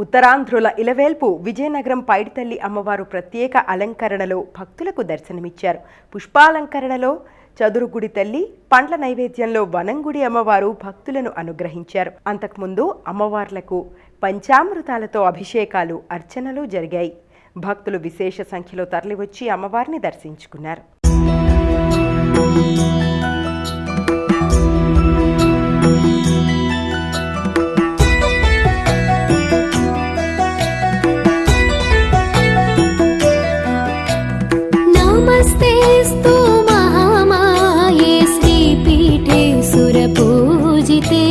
ఉత్తరాంధ్రుల ఇలవేల్పు విజయనగరం పైడితల్లి అమ్మవారు ప్రత్యేక అలంకరణలో భక్తులకు దర్శనమిచ్చారు. పుష్పాలంకరణలో చదురుగుడి తల్లి పండ్ల నైవేద్యంలో వనంగుడి అమ్మవారు భక్తులను అనుగ్రహించారు. అంతకుముందు అమ్మవార్లకు పంచామృతాలతో అభిషేకాలు అర్చనలు జరిగాయి. భక్తులు విశేష సంఖ్యలో తరలివచ్చి అమ్మవారిని దర్శించుకున్నారు. नमस्तेऽस्तु महामाये श्रीपीठे सुरपूजिते